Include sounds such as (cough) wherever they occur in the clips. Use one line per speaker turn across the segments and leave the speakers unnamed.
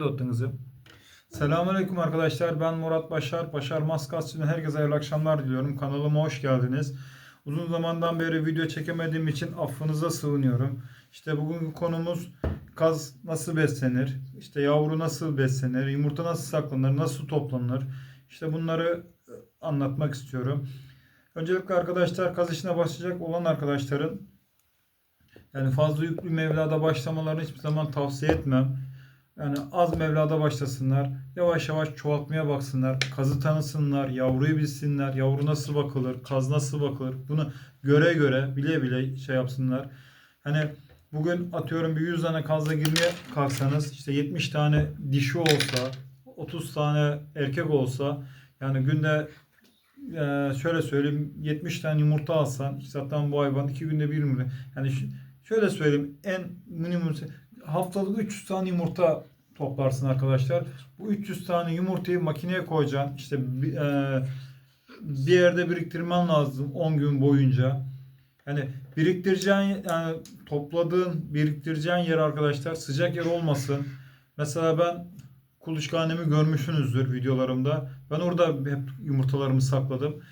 Dottunuzu. Selamünaleyküm arkadaşlar. Ben Murat Başar. Başar Maskasçı'nın herkese hayırlı akşamlar diliyorum. Kanalıma hoş geldiniz. Uzun zamandan beri video çekemediğim için affınıza sığınıyorum. İşte bugünkü konumuz kaz nasıl beslenir? İşte yavru nasıl beslenir? Yumurta nasıl saklanır? Nasıl toplanır? İşte bunları e, anlatmak istiyorum. Öncelikle arkadaşlar kaz işine başlayacak olan arkadaşların yani fazla yüklü mevlada başlamalarını hiçbir zaman tavsiye etmem. Yani az mevlada başlasınlar. Yavaş yavaş çoğaltmaya baksınlar. Kazı tanısınlar. Yavruyu bilsinler. Yavru nasıl bakılır? Kaz nasıl bakılır? Bunu göre göre bile bile şey yapsınlar. Hani bugün atıyorum bir 100 tane kazla girmeye kalksanız işte 70 tane dişi olsa 30 tane erkek olsa yani günde e, şöyle söyleyeyim 70 tane yumurta alsan zaten bu hayvan 2 günde bir yumurta yani şöyle söyleyeyim en minimum haftalık 300 tane yumurta toplarsın arkadaşlar. Bu 300 tane yumurtayı makineye koyacaksın. İşte bir, e, bir yerde biriktirmen lazım 10 gün boyunca. Yani biriktireceğin yani topladığın biriktireceğin yer arkadaşlar sıcak yer olmasın. Mesela ben kuluçkanemi görmüşsünüzdür videolarımda. Ben orada hep yumurtalarımı sakladım.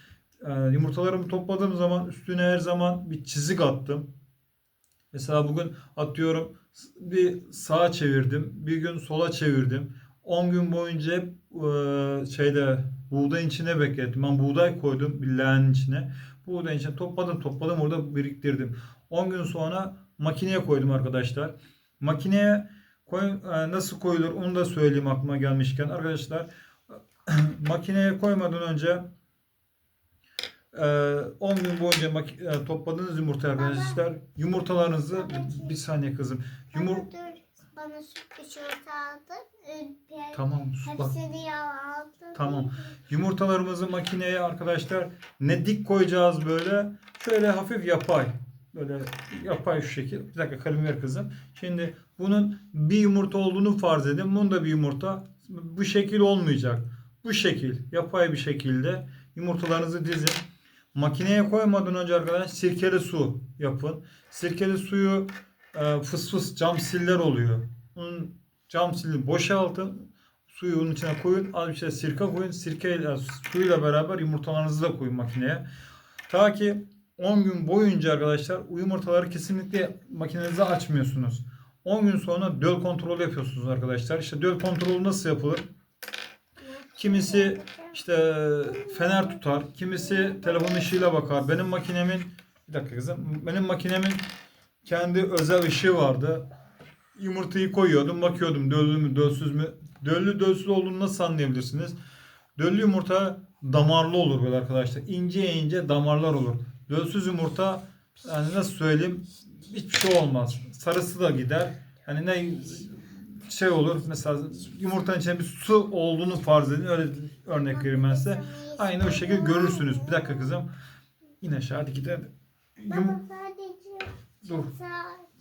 E, yumurtalarımı topladığım zaman üstüne her zaman bir çizik attım. Mesela bugün atıyorum bir sağa çevirdim, bir gün sola çevirdim. 10 gün boyunca e, şeyde buğdayın içine beklettim. Ben buğday koydum bir leğenin içine. Buğdayın içine topladım topladım orada biriktirdim. 10 gün sonra makineye koydum arkadaşlar. Makineye koy, e, nasıl koyulur onu da söyleyeyim aklıma gelmişken. Arkadaşlar (clears throat) makineye koymadan önce e, 10 gün boyunca e, topladığınız yumurta arkadaşlar yumurtalarınızı bir saniye kızım. Yumur
dur. Bana süt kışırtı aldı. Ee,
tamam sus bak.
Hepsini yağ aldı.
Tamam. Yumurtalarımızı makineye arkadaşlar ne dik koyacağız böyle şöyle hafif yapay. Böyle yapay şu şekil. Bir dakika kalemi ver kızım. Şimdi bunun bir yumurta olduğunu farz edin. Bunun da bir yumurta. Bu şekil olmayacak. Bu şekil. Yapay bir şekilde yumurtalarınızı dizin. Makineye koymadan önce arkadaşlar sirkeli su yapın. Sirkeli suyu e, fıs fıs cam siller oluyor. Bunun cam sili boşaltın. Suyu onun içine koyun. Az bir şey sirke koyun. Sirkeyle suyla beraber yumurtalarınızı da koyun makineye. Ta ki 10 gün boyunca arkadaşlar yumurtaları kesinlikle makinenize açmıyorsunuz. 10 gün sonra döl kontrolü yapıyorsunuz arkadaşlar. İşte döl kontrolü nasıl yapılır? Kimisi işte fener tutar, kimisi telefon ışığıyla bakar. Benim makinemin bir dakika kızım. Benim makinemin kendi özel ışığı vardı. Yumurtayı koyuyordum, bakıyordum döllü mü, dölsüz mü. Döllü, dölsüz olduğunu nasıl anlayabilirsiniz? Döllü yumurta damarlı olur böyle arkadaşlar. İnce ince damarlar olur. Dölsüz yumurta yani nasıl söyleyeyim hiçbir şey olmaz. Sarısı da gider. Hani ne şey olur mesela yumurtanın içinde bir su olduğunu farz edin. Öyle örnek vereyim ben size. Aynı o şekilde görürsünüz. Bir dakika kızım. İn aşağı hadi gidelim. Yum- Dur.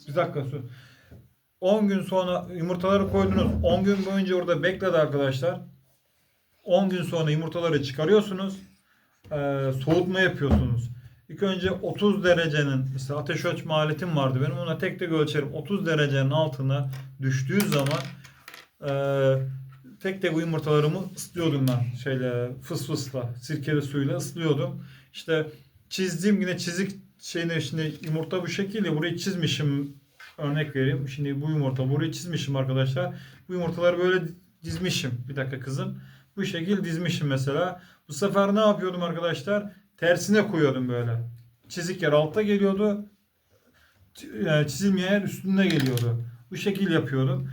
Bir dakika su. 10 gün sonra yumurtaları koydunuz. 10 gün boyunca orada bekledi arkadaşlar. 10 gün sonra yumurtaları çıkarıyorsunuz. Ee, soğutma yapıyorsunuz. İlk önce 30 derecenin mesela ateş ölçme aletim vardı benim ona tek tek ölçerim. 30 derecenin altına düştüğü zaman e, tek tek yumurtalarımı ıslıyordum ben şeyle fıs fısla sirkeli suyla ıslıyordum. İşte çizdiğim yine çizik şeyine şimdi yumurta bu şekilde burayı çizmişim örnek vereyim. Şimdi bu yumurta burayı çizmişim arkadaşlar. Bu yumurtaları böyle dizmişim. Bir dakika kızım. Bu şekil dizmişim mesela. Bu sefer ne yapıyordum arkadaşlar? Tersine koyuyordum böyle. Çizik yer altta geliyordu. Ç- e, Çizilmeyen yer üstünde geliyordu. Bu şekil yapıyordum.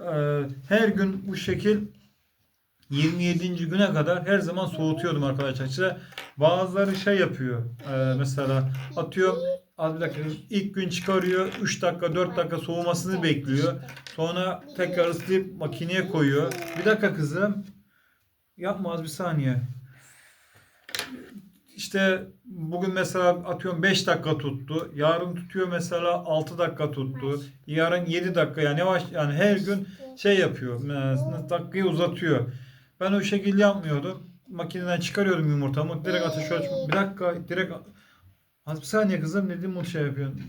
Ee, Her gün bu şekil 27. güne kadar her zaman soğutuyordum arkadaşlar. Bazıları şey yapıyor. Ee, mesela atıyorum az bir dakika ilk gün çıkarıyor 3 dakika 4 dakika soğumasını bekliyor. Sonra tekrar ıslayıp makineye koyuyor. Bir dakika kızım. Yapma az bir saniye. İşte bugün mesela atıyorum 5 dakika tuttu. Yarın tutuyor mesela 6 dakika tuttu. Yarın 7 dakika yani yavaş yani her gün şey yapıyor. e, Dakikayı uzatıyor. Ben o şekilde yapmıyordum. Makineden çıkarıyordum yumurtamı. Direkt ateş ölç. Bir dakika direkt az bir saniye kızım dedim o şey yapıyorsun.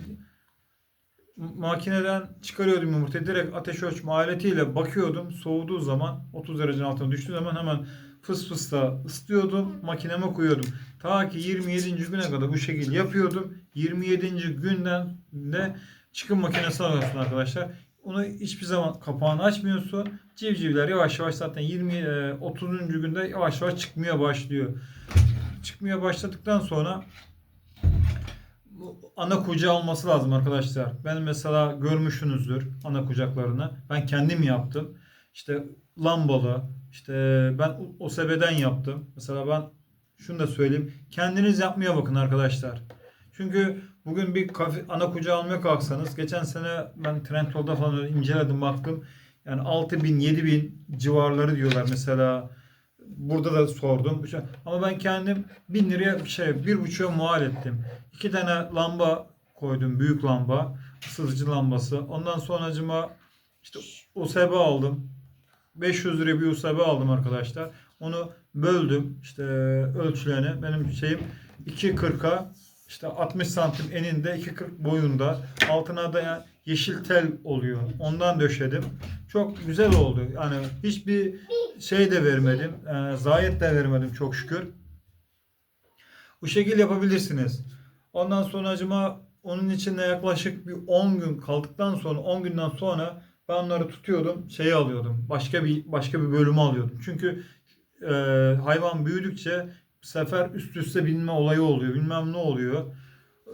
makineden çıkarıyordum yumurtayı direkt ateş ölçme aletiyle bakıyordum. Soğuduğu zaman 30 derecenin altına düştüğü zaman hemen fıs fısla ıslıyordum. Makineme koyuyordum. Ta ki 27. güne kadar bu şekilde yapıyordum. 27. günden de çıkım makinesine alıyorsun arkadaşlar. Onu hiçbir zaman kapağını açmıyorsun. Civcivler yavaş yavaş zaten 20 e, 30. günde yavaş yavaş çıkmaya başlıyor. Çıkmaya başladıktan sonra ana kucağı olması lazım arkadaşlar. Ben mesela görmüşsünüzdür ana kucaklarını. Ben kendim yaptım. İşte lambalı, işte ben o sebeden yaptım. Mesela ben şunu da söyleyeyim. Kendiniz yapmaya bakın arkadaşlar. Çünkü bugün bir kafe, ana kucağı almaya kalksanız geçen sene ben Trendyol'da falan inceledim baktım. Yani 6000 7000 civarları diyorlar mesela. Burada da sordum. Ama ben kendim 1000 liraya şey bir buçuğa mal ettim. İki tane lamba koydum. Büyük lamba. ısıtıcı lambası. Ondan sonracıma işte USB aldım. 500 liraya bir USB aldım arkadaşlar. Onu böldüm. işte ölçülerini. Benim şeyim 2.40'a işte 60 santim eninde 2.40 boyunda. Altına da yeşil tel oluyor. Ondan döşedim. Çok güzel oldu. Yani hiçbir şey de vermedim. E, zayet de vermedim çok şükür. Bu şekil yapabilirsiniz. Ondan sonra acıma onun içinde yaklaşık bir 10 gün kaldıktan sonra 10 günden sonra ben onları tutuyordum, şeyi alıyordum. Başka bir başka bir bölümü alıyordum. Çünkü e, hayvan büyüdükçe sefer üst üste binme olayı oluyor. Bilmem ne oluyor. E,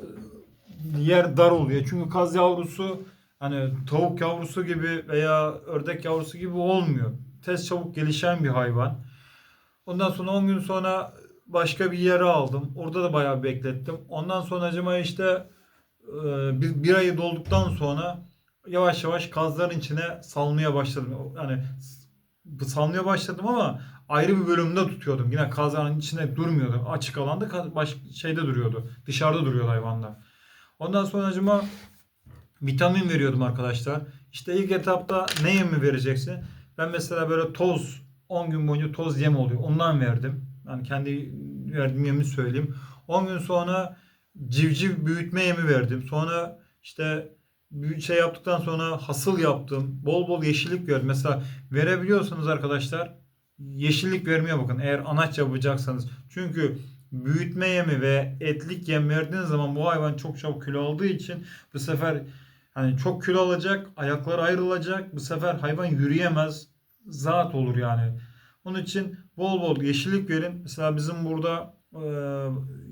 Yer dar oluyor. Çünkü kaz yavrusu hani tavuk yavrusu gibi veya ördek yavrusu gibi olmuyor. Tez çabuk gelişen bir hayvan. Ondan sonra 10 gün sonra başka bir yere aldım. Orada da bayağı beklettim. Ondan sonra acıma işte e, bir, bir ayı dolduktan sonra yavaş yavaş kazların içine salmaya başladım. Yani salmaya başladım ama ayrı bir bölümde tutuyordum. Yine kazların içine durmuyordu. Açık alanda baş, şeyde duruyordu. Dışarıda duruyordu hayvanlar. Ondan sonra acıma vitamin veriyordum arkadaşlar. İşte ilk etapta ne yemi vereceksin? Ben mesela böyle toz 10 gün boyunca toz yem oluyor. Ondan verdim. Yani kendi verdiğim yemi söyleyeyim. 10 gün sonra civciv büyütme yemi verdim. Sonra işte bir şey yaptıktan sonra hasıl yaptım. Bol bol yeşillik verdim. Mesela verebiliyorsanız arkadaşlar yeşillik vermeye bakın. Eğer anaç yapacaksanız. Çünkü büyütme yemi ve etlik yem verdiğiniz zaman bu hayvan çok çabuk kilo aldığı için bu sefer hani çok kilo alacak, ayakları ayrılacak. Bu sefer hayvan yürüyemez. Zat olur yani. Onun için bol bol yeşillik verin. Mesela bizim burada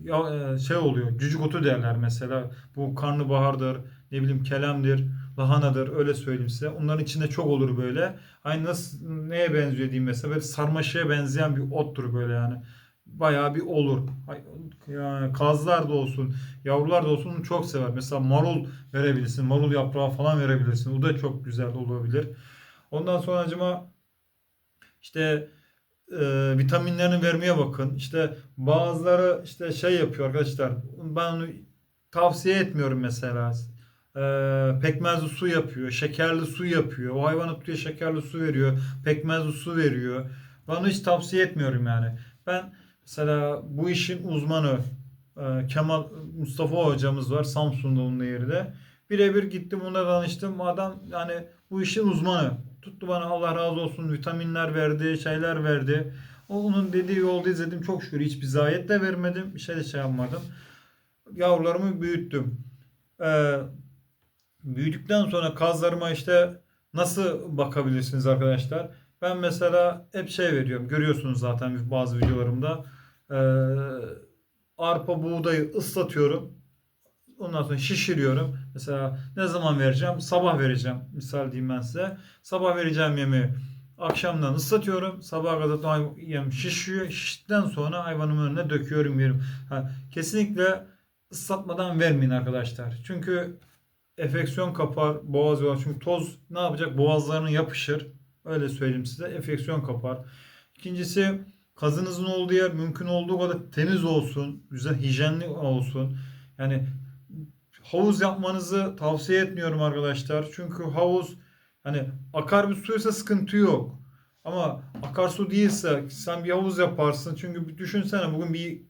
ya, şey oluyor. Cücük otu derler mesela. Bu karnabahardır, ne bileyim kelemdir, lahanadır öyle söyleyeyim size. Onların içinde çok olur böyle. Aynı nasıl neye benziyor diyeyim mesela. Böyle sarmaşığa benzeyen bir ottur böyle yani. Bayağı bir olur. Yani kazlar da olsun, yavrular da olsun onu çok sever. Mesela marul verebilirsin. Marul yaprağı falan verebilirsin. O da çok güzel olabilir. Ondan sonra acıma işte e, vitaminlerini vermeye bakın. İşte bazıları işte şey yapıyor arkadaşlar. Ben onu tavsiye etmiyorum mesela. E, pekmezli su yapıyor, şekerli su yapıyor. O hayvana tutuyor şekerli su veriyor, pekmezli su veriyor. Ben onu hiç tavsiye etmiyorum yani. Ben mesela bu işin uzmanı e, Kemal Mustafa hocamız var Samsun'da onun yeri Birebir gittim ona danıştım. Adam yani bu işin uzmanı. Tuttu bana Allah razı olsun vitaminler verdi, şeyler verdi. O onun dediği yolda izledim. Çok şükür hiçbir zayet de vermedim. Bir şey de şey yapmadım. Yavrularımı büyüttüm. Ee, büyüdükten sonra kazlarıma işte nasıl bakabilirsiniz arkadaşlar? Ben mesela hep şey veriyorum. Görüyorsunuz zaten bazı videolarımda. Ee, arpa buğdayı ıslatıyorum. Ondan sonra şişiriyorum. Mesela ne zaman vereceğim? Sabah vereceğim. Misal diyeyim ben size. Sabah vereceğim yemi akşamdan ıslatıyorum. Sabaha kadar da yem şişiyor. Şiştikten sonra hayvanımın önüne döküyorum yerim. Ha, kesinlikle ıslatmadan vermeyin arkadaşlar. Çünkü enfeksiyon kapar, boğaz yorar. Çünkü toz ne yapacak? Boğazlarına yapışır. Öyle söyleyeyim size. Enfeksiyon kapar. İkincisi kazınızın olduğu yer mümkün olduğu kadar temiz olsun. Güzel hijyenli olsun. Yani havuz yapmanızı tavsiye etmiyorum arkadaşlar. Çünkü havuz hani akar bir suysa sıkıntı yok. Ama akarsu değilse sen bir havuz yaparsın. Çünkü düşünsene bugün bir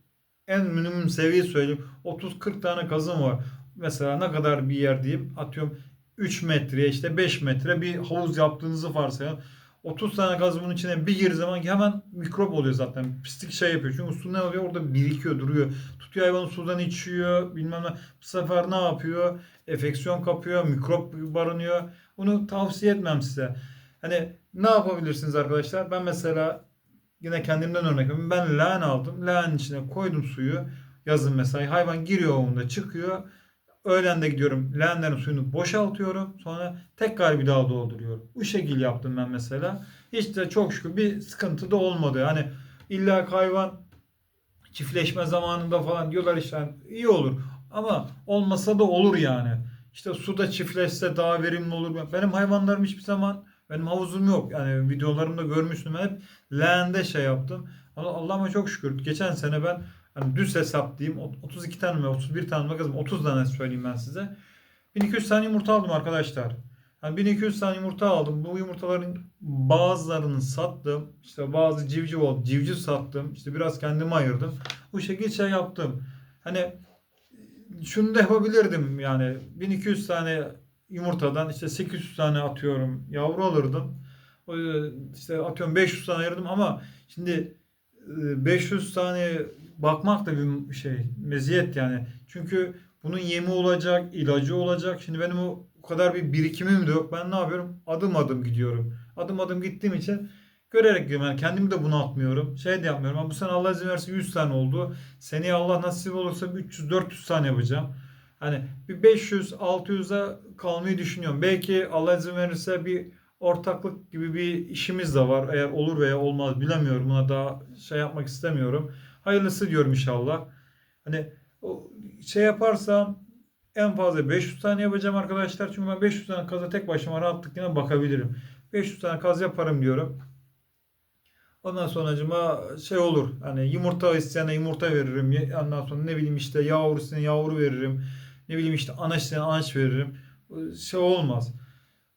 en minimum seviye söyleyeyim. 30-40 tane kazın var. Mesela ne kadar bir yer diyeyim. Atıyorum 3 metreye işte 5 metre bir havuz yaptığınızı varsayın. 30 tane gaz bunun içine bir gir zaman hemen mikrop oluyor zaten. Pislik şey yapıyor. Çünkü su ne oluyor? Orada birikiyor, duruyor. Tutuyor hayvanı sudan içiyor. Bilmem ne. Bu sefer ne yapıyor? Enfeksiyon kapıyor, mikrop barınıyor. Bunu tavsiye etmem size. Hani ne yapabilirsiniz arkadaşlar? Ben mesela yine kendimden örnek veriyorum. Ben leğen aldım. Leğenin içine koydum suyu. Yazın mesela hayvan giriyor onda çıkıyor. Öğlen de gidiyorum. Leğenlerin suyunu boşaltıyorum. Sonra tekrar bir daha dolduruyorum. Bu şekil yaptım ben mesela. Hiç de çok şükür bir sıkıntı da olmadı. Hani illa hayvan çiftleşme zamanında falan diyorlar işte hani iyi olur. Ama olmasa da olur yani. İşte suda çiftleşse daha verimli olur. Benim hayvanlarım hiçbir zaman benim havuzum yok. Yani videolarımda görmüştüm hep leğende şey yaptım. Ama Allah'ıma çok şükür. Geçen sene ben hani düz hesap diyeyim 32 tane mi 31 tane mi kızım 30 tane söyleyeyim ben size. 1200 tane yumurta aldım arkadaşlar. Yani 1200 tane yumurta aldım. Bu yumurtaların bazılarını sattım. İşte bazı civciv oldu. Civciv sattım. İşte biraz kendime ayırdım. Bu şekilde şey yaptım. Hani şunu da yapabilirdim yani 1200 tane yumurtadan işte 800 tane atıyorum yavru alırdım. Yüzden işte atıyorum 500 tane ayırdım ama şimdi e, 500 tane bakmak da bir şey meziyet yani. Çünkü bunun yemi olacak, ilacı olacak. Şimdi benim o, kadar bir birikimim de yok. Ben ne yapıyorum? Adım adım gidiyorum. Adım adım gittiğim için görerek gidiyorum. Yani kendimi de bunaltmıyorum. Şey de yapmıyorum. Ama bu sene Allah izin verirse 100 tane oldu. Seneye Allah nasip olursa 300-400 tane yapacağım. Hani bir 500-600'e kalmayı düşünüyorum. Belki Allah izin verirse bir ortaklık gibi bir işimiz de var. Eğer olur veya olmaz bilemiyorum. Buna daha şey yapmak istemiyorum. Hayırlısı diyorum inşallah. Hani o şey yaparsam en fazla 500 tane yapacağım arkadaşlar. Çünkü ben 500 tane kaza tek başıma rahatlıkla bakabilirim. 500 tane kaz yaparım diyorum. Ondan sonracıma şey olur. Hani yumurta isteyene yumurta veririm. Ondan sonra ne bileyim işte yavru isteyene yavru veririm. Ne bileyim işte anaç isteyene anaç veririm. Şey olmaz.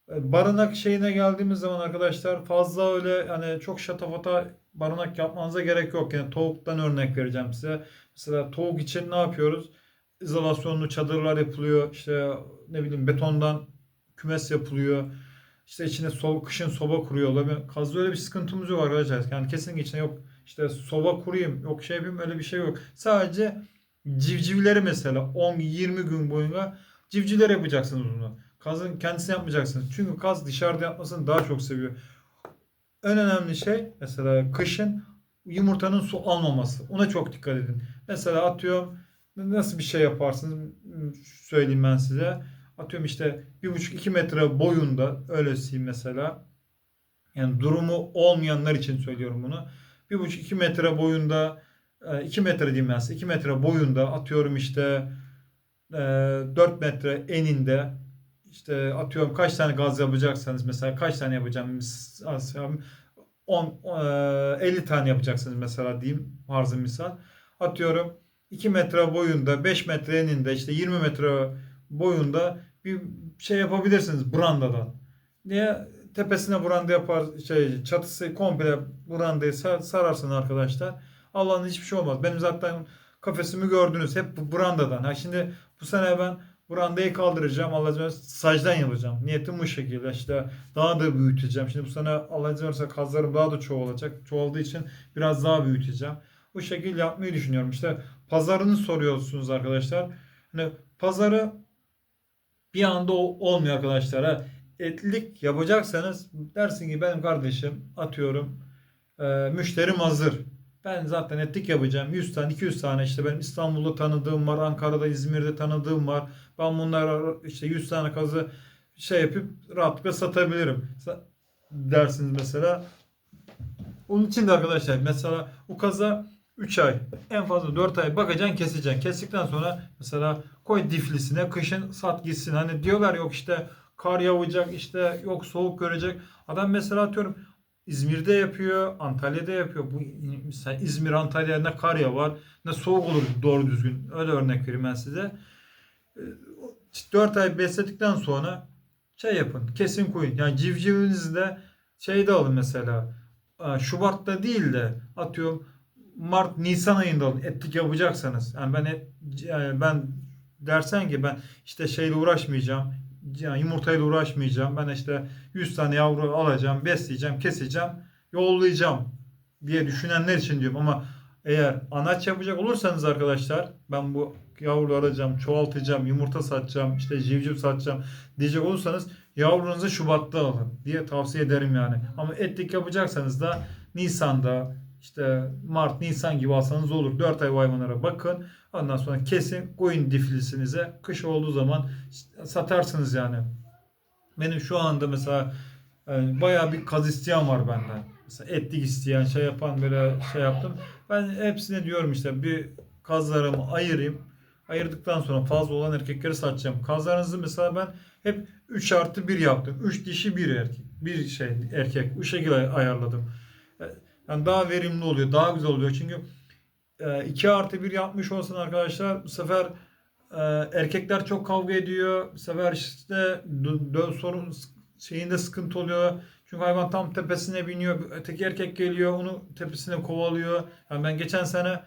E, Barınak şeyine geldiğimiz zaman arkadaşlar fazla öyle hani çok şatafata barınak yapmanıza gerek yok. Yani tavuktan örnek vereceğim size. Mesela tavuk için ne yapıyoruz? İzolasyonlu çadırlar yapılıyor. İşte ne bileyim betondan kümes yapılıyor. İşte içine soba, kışın soba kuruyorlar. Kazda öyle bir sıkıntımız yok arkadaşlar. Yani kesinlikle içine yok işte soba kurayım, yok şey yapayım öyle bir şey yok. Sadece civcivleri mesela 10-20 gün boyunca civcivler yapacaksınız bunu. Kazın kendisini yapmayacaksınız. Çünkü kaz dışarıda yapmasını daha çok seviyor. En önemli şey mesela kışın yumurtanın su almaması. Ona çok dikkat edin. Mesela atıyorum nasıl bir şey yaparsınız söyleyeyim ben size. Atıyorum işte 1,5-2 metre boyunda öyle söyleyeyim mesela. Yani durumu olmayanlar için söylüyorum bunu. 1,5-2 metre boyunda 2 metre diyeyim ben size. 2 metre boyunda atıyorum işte e, 4 metre eninde işte atıyorum kaç tane gaz yapacaksanız mesela kaç tane yapacağım 10 50 tane yapacaksınız mesela diyeyim farzı misal. Atıyorum 2 metre boyunda 5 metre eninde işte 20 metre boyunda bir şey yapabilirsiniz brandadan. Niye? Tepesine branda yapar şey çatısı komple brandayı sar, sararsın arkadaşlar. Allah'ın hiçbir şey olmaz. Benim zaten kafesimi gördünüz. Hep bu brandadan. Ha şimdi bu sene ben brandayı kaldıracağım. Allah izin sacdan yapacağım. Niyetim bu şekilde. İşte daha da büyüteceğim. Şimdi bu sene Allah izin verirse kazlarım daha da çoğalacak. Çoğaldığı için biraz daha büyüteceğim. Bu şekilde yapmayı düşünüyorum. İşte pazarını soruyorsunuz arkadaşlar. Hani pazarı bir anda olmuyor arkadaşlar. Ha. Etlilik yapacaksanız dersin ki benim kardeşim atıyorum e, müşterim hazır. Ben zaten etlik yapacağım. 100 tane 200 tane işte benim İstanbul'da tanıdığım var. Ankara'da İzmir'de tanıdığım var. Ben bunlara işte 100 tane kazı şey yapıp rahatlıkla satabilirim. Sa- Dersiniz mesela. Onun için de arkadaşlar mesela o kaza 3 ay en fazla 4 ay bakacaksın keseceksin. Kestikten sonra mesela koy diflisine kışın sat gitsin. Hani diyorlar yok işte kar yağacak işte yok soğuk görecek. Adam mesela atıyorum İzmir'de yapıyor, Antalya'da yapıyor. Bu mesela İzmir, Antalya ne kar yağar ne soğuk olur doğru düzgün. Öyle örnek vereyim ben size. 4 ay besledikten sonra şey yapın. Kesin koyun. Yani civcivinizi de şeyde alın mesela. Aa, Şubat'ta değil de atıyorum Mart Nisan ayında alın. Etlik yapacaksanız. Yani ben et, yani ben dersen ki ben işte şeyle uğraşmayacağım. Yani yumurtayla uğraşmayacağım. Ben işte 100 tane yavru alacağım, besleyeceğim, keseceğim, yollayacağım diye düşünenler için diyorum ama eğer anaç yapacak olursanız arkadaşlar ben bu yavru alacağım, çoğaltacağım, yumurta satacağım, işte civciv satacağım diyecek olursanız yavrunuzu Şubat'ta alın diye tavsiye ederim yani. Ama etlik yapacaksanız da Nisan'da işte Mart, Nisan gibi alsanız olur. 4 ay hayvanlara bakın. Ondan sonra kesin koyun diflisinize. Kış olduğu zaman satarsınız yani. Benim şu anda mesela e, bayağı bir kaz isteyen var benden. Mesela etlik isteyen, şey yapan böyle şey yaptım. Ben hepsine diyorum işte bir kazlarımı ayırayım. Ayırdıktan sonra fazla olan erkekleri satacağım. Kazlarınızı mesela ben hep 3 artı 1 yaptım. 3 dişi 1 erkek. Bir şey erkek. Bu şekilde ayarladım. E, Yani daha verimli oluyor. Daha güzel oluyor. Çünkü 2 artı 1 yapmış olsan arkadaşlar bu sefer e, erkekler çok kavga ediyor. Bu sefer işte sorun şeyinde sıkıntı oluyor. Çünkü hayvan tam tepesine biniyor. Öteki erkek geliyor onu tepesine kovalıyor. Yani ben geçen sene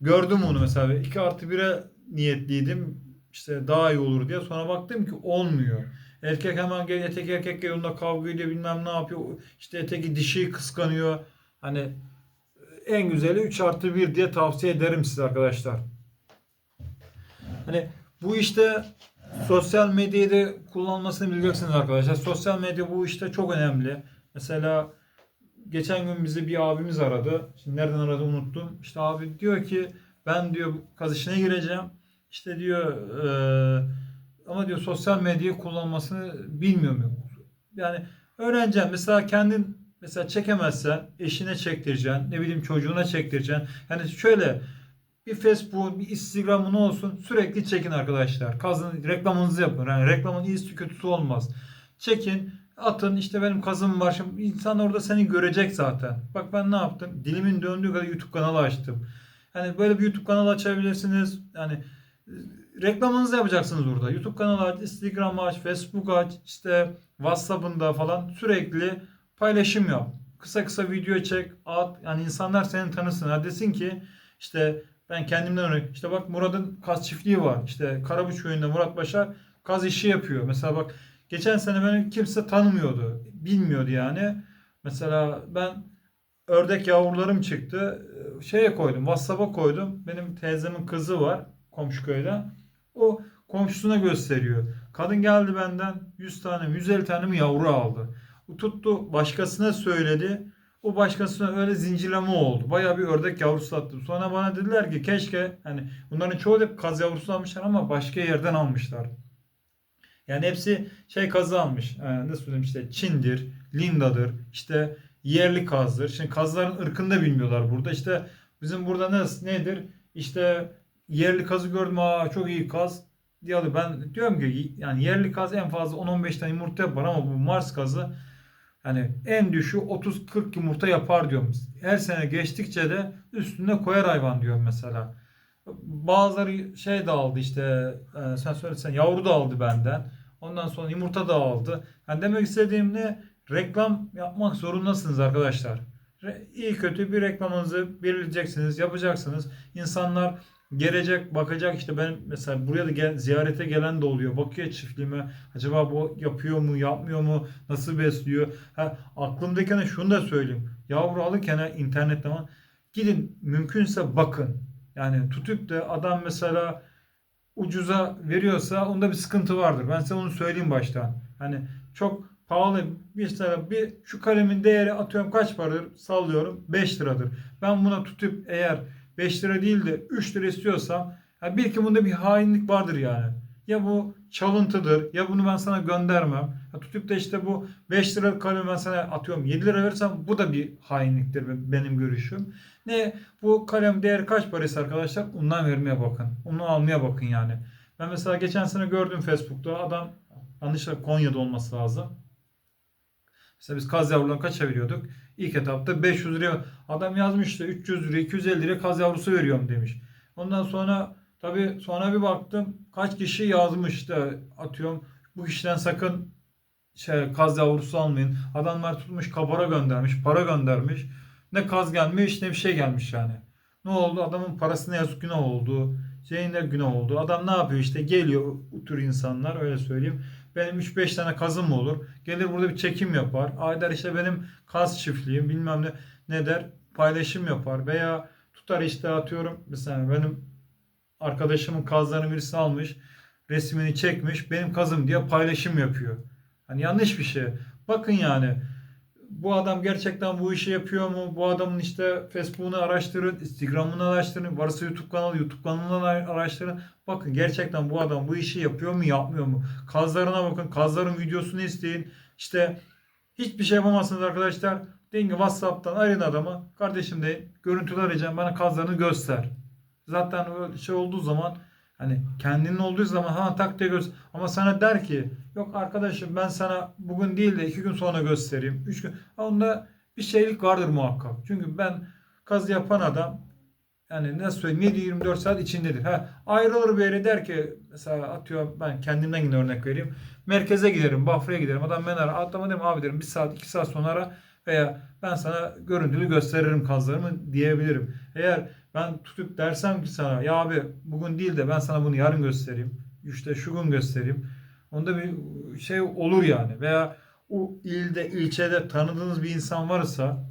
gördüm onu mesela. 2 artı 1'e niyetliydim. İşte daha iyi olur diye. Sonra baktım ki olmuyor. Erkek hemen gel, etek erkek geliyor onunla kavga ediyor bilmem ne yapıyor. İşte eteki dişiyi kıskanıyor. Hani en güzeli 3 artı 1 diye tavsiye ederim size arkadaşlar. Hani bu işte sosyal medyayı kullanmasını bileceksiniz arkadaşlar. Sosyal medya bu işte çok önemli. Mesela geçen gün bizi bir abimiz aradı. Şimdi nereden aradı unuttum. İşte abi diyor ki ben diyor kaz işine gireceğim. İşte diyor eee, ama diyor sosyal medyayı kullanmasını bilmiyorum. Yani öğreneceğim. Mesela kendin mesela çekemezsen eşine çektireceksin. Ne bileyim çocuğuna çektireceksin. Yani şöyle bir Facebook, bir Instagram'ın olsun sürekli çekin arkadaşlar. Kazın reklamınızı yapın. Yani reklamın iyisi kötüsü olmaz. Çekin, atın işte benim kazım var. Şimdi insan orada seni görecek zaten. Bak ben ne yaptım? Dilimin döndüğü kadar YouTube kanalı açtım. Yani böyle bir YouTube kanalı açabilirsiniz. Yani e, reklamınızı yapacaksınız orada. YouTube kanalı aç, Instagram aç, Facebook aç, işte WhatsApp'ında falan sürekli paylaşım yap. Kısa kısa video çek, at. Yani insanlar seni tanısın. Ha desin ki işte ben kendimden örnek. İşte bak Murat'ın kaz çiftliği var. İşte Karabuç köyünde Murat Başar kaz işi yapıyor. Mesela bak geçen sene beni kimse tanımıyordu. Bilmiyordu yani. Mesela ben ördek yavrularım çıktı. Şeye koydum. WhatsApp'a koydum. Benim teyzemin kızı var komşu köyde. O komşusuna gösteriyor. Kadın geldi benden 100 tane mi 150 tane mi yavru aldı. Tuttu başkasına söyledi. O başkasına öyle zincirleme oldu. Bayağı bir ördek yavrusu sattım. Sonra bana dediler ki keşke hani bunların çoğu da kaz yavrusu almışlar ama başka yerden almışlar. Yani hepsi şey kazı almış. Ee, nasıl söyleyeyim işte Çin'dir, Linda'dır, işte yerli kazdır. Şimdi kazların ırkını da bilmiyorlar burada. İşte bizim burada ne, nedir? İşte yerli kazı gördüm. Aa çok iyi kaz. Diyorlar. Ben diyorum ki yani yerli kaz en fazla 10-15 tane yumurta yapar ama bu Mars kazı yani en düşüğü 30-40 yumurta yapar diyorum. Her sene geçtikçe de üstüne koyar hayvan diyorum mesela. Bazıları şey de aldı işte e, sen söylesen yavru da aldı benden. Ondan sonra yumurta da aldı. Yani demek istediğim ne? Reklam yapmak zorundasınız arkadaşlar. Re- İyi kötü bir reklamınızı belirleyeceksiniz, yapacaksınız. İnsanlar gelecek, bakacak işte ben mesela buraya da gel, ziyarete gelen de oluyor. Bakıyor çiftliğime. Acaba bu yapıyor mu, yapmıyor mu, nasıl besliyor? Ha, aklımdayken şunu da söyleyeyim. Yavru alırken internetten falan gidin mümkünse bakın. Yani tutup da adam mesela ucuza veriyorsa onda bir sıkıntı vardır. Ben size onu söyleyeyim baştan. Hani çok pahalı bir mesela bir şu kalemin değeri atıyorum kaç paradır sallıyorum 5 liradır. Ben buna tutup eğer 5 lira değil de 3 lira istiyorsam ya bir ki bunda bir hainlik vardır yani. Ya bu çalıntıdır ya bunu ben sana göndermem. Ya tutup da işte bu 5 lira kalemi ben sana atıyorum 7 lira verirsem bu da bir hainliktir benim görüşüm. Ne bu kalem değeri kaç paraysa arkadaşlar ondan vermeye bakın. Onu almaya bakın yani. Ben mesela geçen sene gördüm Facebook'ta adam yanlışlıkla Konya'da olması lazım. Mesela biz kaz yavrularını kaça veriyorduk? İlk etapta 500 liraya adam yazmış işte 300 lira 250 lira kaz yavrusu veriyorum demiş. Ondan sonra tabii sonra bir baktım kaç kişi yazmış işte atıyorum bu kişiden sakın şey, kaz yavrusu almayın. Adamlar tutmuş kabara göndermiş, para göndermiş. Ne kaz gelmiş ne bir şey gelmiş yani. Ne oldu? Adamın parasına yazık günah oldu. Şeyine günah oldu. Adam ne yapıyor işte geliyor bu tür insanlar öyle söyleyeyim. Benim 3-5 tane kazım olur? Gelir burada bir çekim yapar. Aydar işte benim kaz çiftliğim bilmem ne ne der paylaşım yapar veya tutar işte atıyorum mesela benim arkadaşımın kazlarını birisi almış resmini çekmiş benim kazım diye paylaşım yapıyor. Hani yanlış bir şey. Bakın yani bu adam gerçekten bu işi yapıyor mu? Bu adamın işte Facebook'unu araştırın, Instagram'ını araştırın, varsa YouTube kanalı, YouTube kanalını araştırın. Bakın gerçekten bu adam bu işi yapıyor mu, yapmıyor mu? Kazlarına bakın, kazların videosunu isteyin. İşte hiçbir şey yapamazsınız arkadaşlar. Deyin ki WhatsApp'tan arayın adamı. Kardeşim deyin, görüntüler arayacağım, bana kazlarını göster. Zaten şey olduğu zaman Hani kendinin olduğu zaman ha tak diye göz ama sana der ki yok arkadaşım ben sana bugün değil de iki gün sonra göstereyim. Üç gün. Onda bir şeylik vardır muhakkak. Çünkü ben kazı yapan adam yani ne söyleyeyim 7-24 saat içindedir. Ha, ayrılır bir yere der ki mesela atıyor ben kendimden yine örnek vereyim. Merkeze giderim, Bafra'ya giderim. Adam ben ara. Adama derim abi derim bir saat iki saat sonra ara veya ben sana görüntülü gösteririm kazlarımı diyebilirim. Eğer ben tutup dersem ki sana ya abi bugün değil de ben sana bunu yarın göstereyim. İşte şu gün göstereyim. Onda bir şey olur yani. Veya o ilde, ilçede tanıdığınız bir insan varsa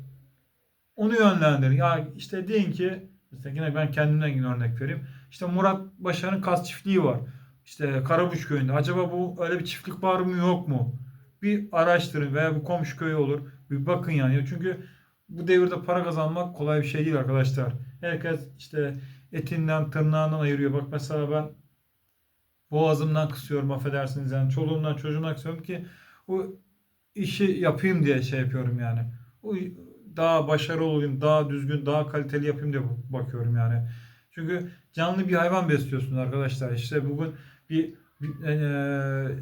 onu yönlendirin. Ya işte deyin ki mesela yine ben kendimden yine örnek vereyim. İşte Murat Başar'ın kas çiftliği var. İşte Karabuç köyünde. Acaba bu öyle bir çiftlik var mı yok mu? Bir araştırın veya bu komşu köyü olur. Bir bakın yani. Çünkü bu devirde para kazanmak kolay bir şey değil arkadaşlar. Herkes işte etinden tırnağından ayırıyor. Bak mesela ben boğazımdan kısıyorum affedersiniz yani. Çoluğumdan çocuğumdan kısıyorum ki bu işi yapayım diye şey yapıyorum yani. O daha başarılı olayım, daha düzgün, daha kaliteli yapayım diye bakıyorum yani. Çünkü canlı bir hayvan besliyorsun arkadaşlar. İşte bugün bir, bir eee,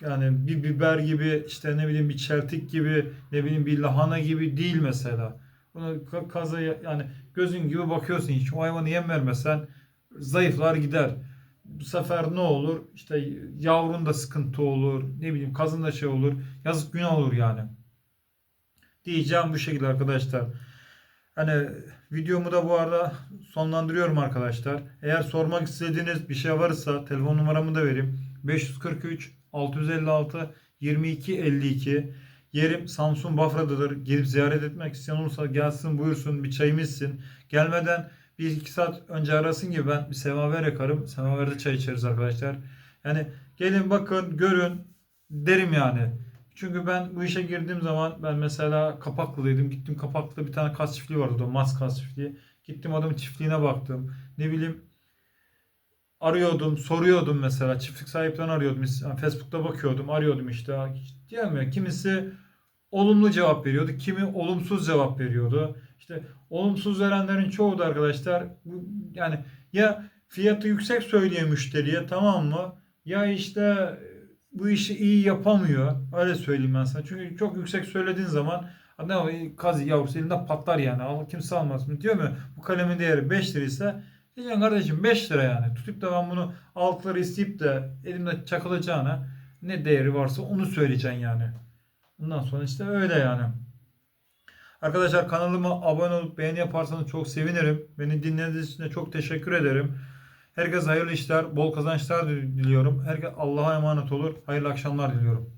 yani bir biber gibi işte ne bileyim bir çeltik gibi ne bileyim bir lahana gibi değil mesela. Bunu ka- kaza yani gözün gibi bakıyorsun hiç o hayvanı yem vermesen zayıflar gider. Bu sefer ne olur? İşte yavrun da sıkıntı olur. Ne bileyim kazın da şey olur. Yazık günah olur yani. Diyeceğim bu şekilde arkadaşlar. Hani videomu da bu arada sonlandırıyorum arkadaşlar. Eğer sormak istediğiniz bir şey varsa telefon numaramı da vereyim. 543 656 22 52 Yerim Samsun Bafra'dadır. Gelip ziyaret etmek isteyen olursa gelsin buyursun bir çayımı içsin. Gelmeden bir iki saat önce arasın gibi ben bir semaver yakarım. Semaverde çay içeriz arkadaşlar. Yani gelin bakın görün derim yani. Çünkü ben bu işe girdiğim zaman ben mesela Kapaklı'daydım. Gittim Kapaklı'da bir tane kas çiftliği vardı. O Mas kas çiftliği. Gittim adamın çiftliğine baktım. Ne bileyim arıyordum, soruyordum mesela. Çiftlik sahiplerini arıyordum. Yani Facebook'ta bakıyordum, arıyordum işte. Diyemiyor. Kimisi olumlu cevap veriyordu. Kimi olumsuz cevap veriyordu. İşte olumsuz verenlerin çoğu da arkadaşlar yani ya fiyatı yüksek söylüyor müşteriye tamam mı? Ya işte bu işi iyi yapamıyor. Öyle söyleyeyim ben sana. Çünkü çok yüksek söylediğin zaman adam kazı yavrusu elinde patlar yani. Al, kimse almaz mı? Diyor mu? Bu kalemin değeri 5 lira ise diyeceksin kardeşim 5 lira yani. Tutup da ben bunu 6 lira isteyip de elimde çakılacağına ne değeri varsa onu söyleyeceksin yani. Bundan sonra işte öyle yani. Arkadaşlar kanalıma abone olup beğeni yaparsanız çok sevinirim. Beni dinlediğiniz için de çok teşekkür ederim. Herkese hayırlı işler, bol kazançlar diliyorum. Herkes Allah'a emanet olur. Hayırlı akşamlar diliyorum.